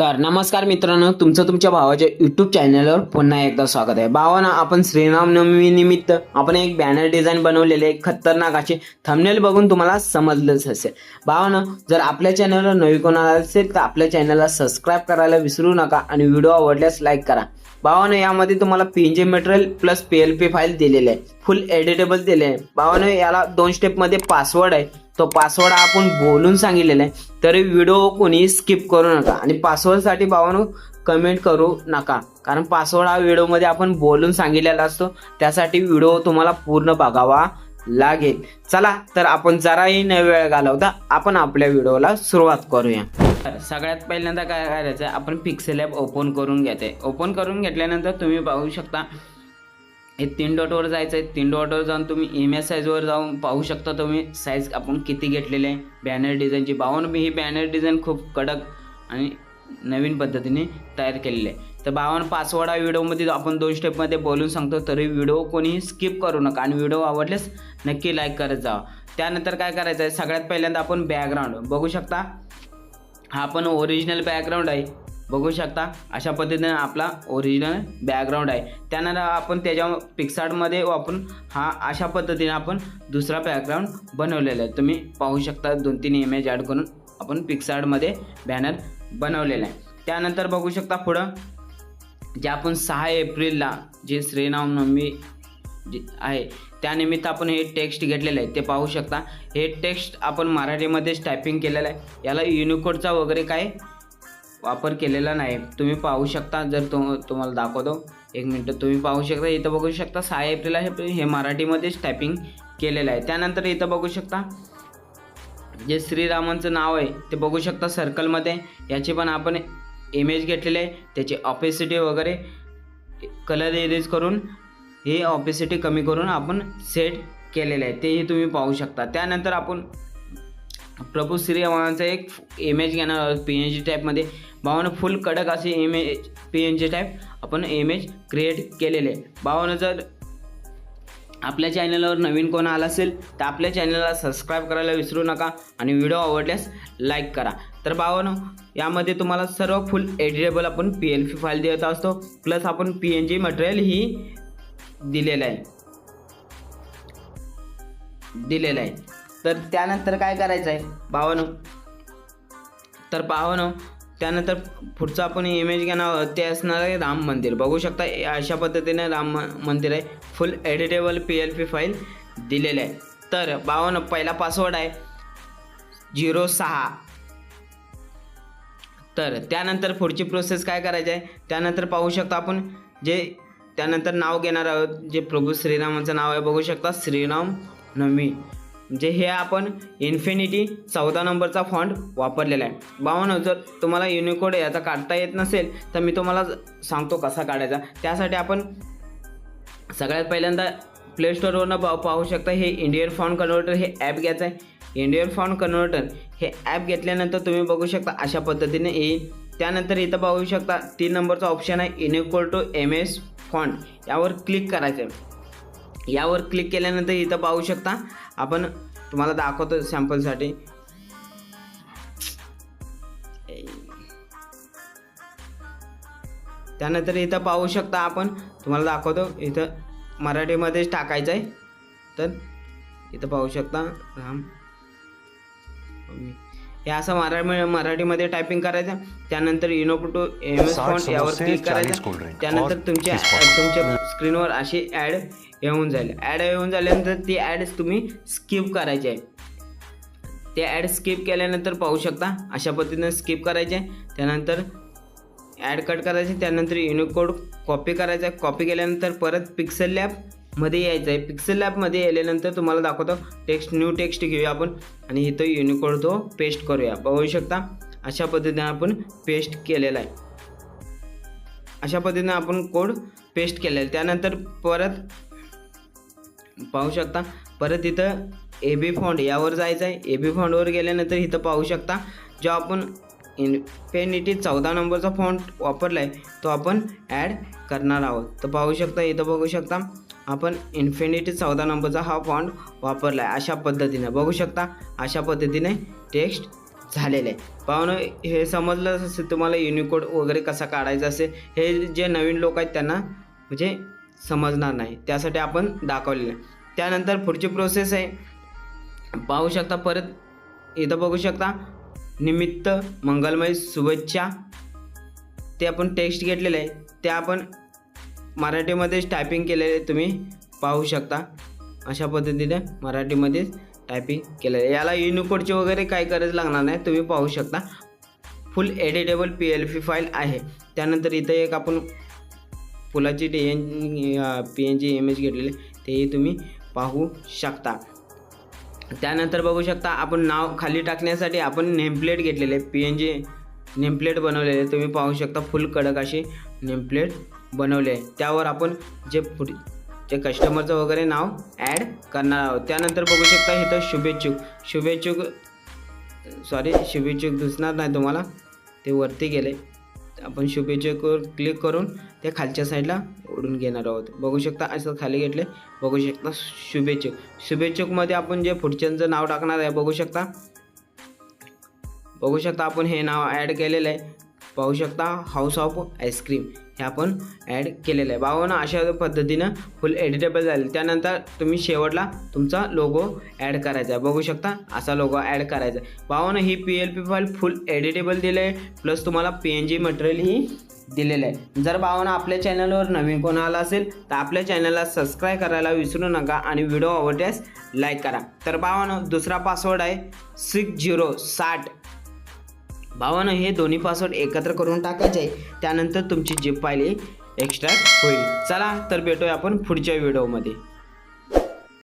तर नमस्कार मित्रांनो तुमचं तुमच्या भावाच्या यूट्यूब चॅनलवर पुन्हा एकदा स्वागत आहे. भावानं आपण श्रीरामनवमीनिमित्त आपण एक बॅनर डिझाईन बनवलेले एक खतरनाक असे थंबनेल बघून तुम्हाला समजलंच असेल. भावानं जर आपल्या चॅनलवर नवी कोणाला असेल तर आपल्या चॅनलला सबस्क्राईब करायला विसरू नका आणि व्हिडिओ आवडल्यास लाईक करा. भावानं यामध्ये तुम्हाला P G material plus P L P file दिलेली आहे. फुल एडिटेबल दिले आहे. भावानं याला दोन स्टेपमध्ये पासवर्ड आहे. तो पासवर्ड आपण बोलून सांगितलेला आहे. तरी व्हिडिओ कोणी स्किप करू नका. आणि पासवर्डसाठी भावानं कमेंट करू नका. कारण पासवर्ड हा व्हिडिओमध्ये आपण बोलून सांगितलेला असतो. त्यासाठी व्हिडिओ तुम्हाला पूर्ण बघावा लागेल. चला तर आपण जराही न वेळ घालवता आपण आपल्या व्हिडिओला सुरुवात करूया. तर सगळ्यात पहिल्यांदा काय करायचं आहे आपण पिक्सेल ॲप ओपन करून घ्यायचं आहे ओपन करून घेतल्यानंतर तुम्ही पाहू शकता हे तीन डॉटवर जायचं आहे. तीन डॉटवर जाऊन तुम्ही इमेज साईजवर जाऊन पाहू शकता तुम्ही. साईज आपण किती घेतलेले आहे. बॅनर डिझाईनची बावन्न ही बॅनर डिझाईन खूप कडक आणि नवीन पद्धतीने तयार केलेली आहे. तर बावन्न पासवर्ड व्हिडिओमध्ये आपण दोन स्टेपमध्ये बोलून सांगतो. तरी व्हिडिओ कोणीही स्किप करू नका आणि व्हिडिओ आवडल्यास नक्की लाईक करत जावा त्यानंतर काय करायचं आहे सगळ्यात पहिल्यांदा आपण बॅकग्राऊंड बघू शकता. हा पण ओरिजिनल बॅकग्राऊंड आहे. बघू शकता अशा पद्धतीने आपला ओरिजिनल बॅकग्राऊंड आहे. त्यानंतर आपण त्याच्या पिक्सार्टमध्ये वापरून हा अशा पद्धतीने आपण दुसरा बॅकग्राऊंड बनवलेला आहे. तुम्ही पाहू शकता दोन तीन इमेज ॲड करून आपण पिक्सार्टमध्ये बॅनर बनवलेला आहे. त्यानंतर बघू शकता पुढं जे आपण सहा एप्रिलला जे श्रीरामनवमी जे आहे त्यानिमित्त आपण हे टेक्स्ट घेतलेलं आहे ते पाहू शकता. हे टेक्स्ट आपण मराठीमध्येच टायपिंग केलेलं आहे. याला युनिकोडचा वगैरे काय वापर केलेला नाही. तुम्ही पाहू शकता जर तुम तुम्हाला दाखवतो. एक मिनटं तुम्ही पाहू शकता इथं बघू शकता सहा एप्रिल आहे हे मराठीमध्येच टायपिंग केलेलं आहे. त्यानंतर इथं बघू शकता जे श्रीरामांचं नाव आहे ते बघू शकता सर्कलमध्ये याची पण आपण इमेज घेतलेली आहे. त्याची ऑपेसिटी वगैरे कलर इरेज करून हे ऑपेसिटी कमी करून आपण सेट केलेलं आहे. तेही तुम्ही पाहू शकता. त्यानंतर आपण प्रभू श्रीरामांचा एक इमेज घेणार आहोत. पी एन जी टाईपमध्ये भावानं फुल कडक असे image P N G type आपण इमेज क्रिएट केलेले आहे. भावानं जर आपल्या चॅनलवर नवीन कोण आला असेल तर आपल्या चॅनलला सबस्क्राईब करायला विसरू नका आणि व्हिडिओ आवडल्यास लाईक करा. तर भावानं यामध्ये तुम्हाला सर्व फुल एडिटेबल आपण पी एल फी फाईल देत असतो. प्लस आपण पी एन जी मटेरियल ही दिलेलं आहे. दिलेलं आहे. तर त्यानंतर काय करायचं आहे भावानो. तर भावानं त्यानंतर पुढचं आपण इमेज घेणार ते असणार आहे राम मंदिर. बघू शकता अशा पद्धतीने राम मंदिर आहे. Full editable P L P file दिलेलं आहे. तर बावन पहिला पासवर्ड आहे झिरो सहा. तर त्यानंतर पुढची प्रोसेस काय करायची आहे त्यानंतर पाहू शकता आपण जे त्यानंतर नाव घेणार आहोत जे प्रभू श्रीरामाचं नाव आहे बघू शकता श्रीराम नवमी. जे हे आपण इन्फिनिटी चौदा नंबरचा फॉन्ट वापरलेला आहे. बावन्न जर तुम्हाला युनिकोड याचा काढता येत नसेल तर मी तुम्हाला सांगतो कसा काढायचा. त्यासाठी आपण सगळ्यात पहिल्यांदा प्ले स्टोअरवरनं पाहू पाहू शकता हे इंडियन फॉन्ट कन्व्हर्टर हे ॲप घ्यायचं आहे. इंडियन फॉन्ट कन्व्हर्टर हे ॲप घेतल्यानंतर तुम्ही बघू शकता अशा पद्धतीने येईल. त्यानंतर इथं पाहू शकता तीन नंबरचा ऑप्शन आहे Unicode to M S font यावर क्लिक करायचं आहे यावर क्लिक केल्यानंतर इथं पाहू शकता आपण तुम्हाला दाखवतो सॅम्पलसाठी त्यानंतर इथं पाहू शकता आपण तुम्हाला दाखवतो इथं मराठीमध्येच टाकायचं आहे तर इथं पाहू शकता राम हे असं मराठी मराठीमध्ये टायपिंग करायचं. त्यानंतर इनोप टू एम एस फॉन्ट यावर क्लिक 40 करायचं. त्यानंतर तुमच्या 30 popcorn. तुमच्या स्क्रीनवर अशी ॲड येऊन जाईल. ॲड येऊन झाल्यानंतर ती ॲड तुम्ही स्किप करायची. आहे ते ॲड स्किप केल्यानंतर पाहू शकता अशा पद्धतीने स्किप करायचे. त्यानंतर ॲड कट करायचे. त्यानंतर युनिकोड कॉपी करायचा. कॉपी केल्यानंतर परत पिक्सेल मध्ये यायचं आहे पिक्सेल लॅबमध्ये आल्यानंतर तुम्हाला दाखवतो. टेक्स्ट न्यू टेक्स्ट घेऊया आपण. आणि इथं युनिकोड तो पेस्ट करूया. बघू शकता? अशा पद्धतीने आपण पेस्ट केलेला आहे. अशा पद्धतीने आपण कोड पेस्ट केलेला आहे. त्यानंतर परत पाहू शकता. परत इथं ए बी फॉन्ड यावर जायचं आहे ए बी फॉन्डवर गेल्यानंतर इथं पाहू शकता. जो आपण इन्फेनिटी चौदा नंबरचा फॉन्ट वापरला आहे तो आपण ॲड करणार आहोत. तर पाहू शकता इथं बघू शकता. आपण इन्फिनिटी चौदा नंबरचा हा फॉन्ट वापरला आहे अशा पद्धतीने. बघू शकता अशा पद्धतीने टेक्स्ट झालेलं आहे. पाहुणं हे समजलं असेल तुम्हाला युनिकोड वगैरे कसा काढायचा असेल हे जे नवीन लोक आहेत त्यांना म्हणजे समजणार नाही. त्यासाठी आपण दाखवलेलं आहे. त्यानंतर पुढची प्रोसेस आहे. पाहू शकता परत इथं बघू शकता निमित्त मंगलमय शुभेच्छा. ते आपण टेक्स्ट घेतलेलं आहे. ते आपण मराठीमध्येच टायपिंग केलेले तुम्ही पाहू शकता. अशा पद्धतीने मराठीमध्येच टायपिंग केलेलं. आहे याला युनिकोडची वगैरे काही गरज लागणार नाही तुम्ही पाहू शकता. Full editable P L P file आहे. त्यानंतर इथं एक आपण फुलाची D N P N G image घेतलेली तेही तुम्ही पाहू शकता. त्यानंतर बघू शकता आपण नाव खाली टाकण्यासाठी आपण नेमप्लेट घेतलेले पी एन जी नेमप्लेट बनवलेले तुम्ही पाहू शकता. फुल कडक अशी नेमप्लेट बनवले. आहे त्यावर आपण जे पुढे जे कस्टमरचं वगैरे नाव ॲड करणार आहोत. त्यानंतर बघू शकता इथं शुभेच्छुक. शुभेच्छुक सॉरी शुभेच्छुक दिसणार नाही तुम्हाला. ते वरती गेले. आपण शुभेच्छुकवर क्लिक करून ते खालच्या साईडला ओढून घेणार आहोत. बघू शकता असं खाली घेतले. बघू शकता शुभेच्छुक. शुभेच्छुकमध्ये आपण जे पुढच्यांचं नाव टाकणार आहे बघू शकता. बघू शकता आपण हे नाव ॲड केलेलं आहे. पाहू शकता हाऊस ऑफ आईस्क्रीम हे आपण ॲड केलेलं आहे. भावानं अशा पद्धतीनं फुल एडिटेबल झाले त्यानंतर तुम्ही शेवटला तुमचा लोगो ॲड करायचा आहे. बघू शकता असा लोगो ॲड करायचा आहे. भावानं ही P L P file full editable दिलं आहे. प्लस तुम्हाला पी एन जी मटेरियलही दिलेलं आहे. जर भावानं आपल्या चॅनलवर नवीन कोण आला असेल तर आपल्या चॅनलला सबस्क्राईब करायला विसरू नका आणि व्हिडिओ आवडल्यास लाईक करा. तर भावानं दुसरा पासवर्ड आहे सिक्स झिरो साठ. भावानं हे दोन्ही पासवर्ड एकत्र करून टाकायचे. आहे त्यानंतर तुमची जीप फाईल एक्स्ट्रॅक्ट होईल. चला तर भेटूया आपण पुढच्या व्हिडिओमध्ये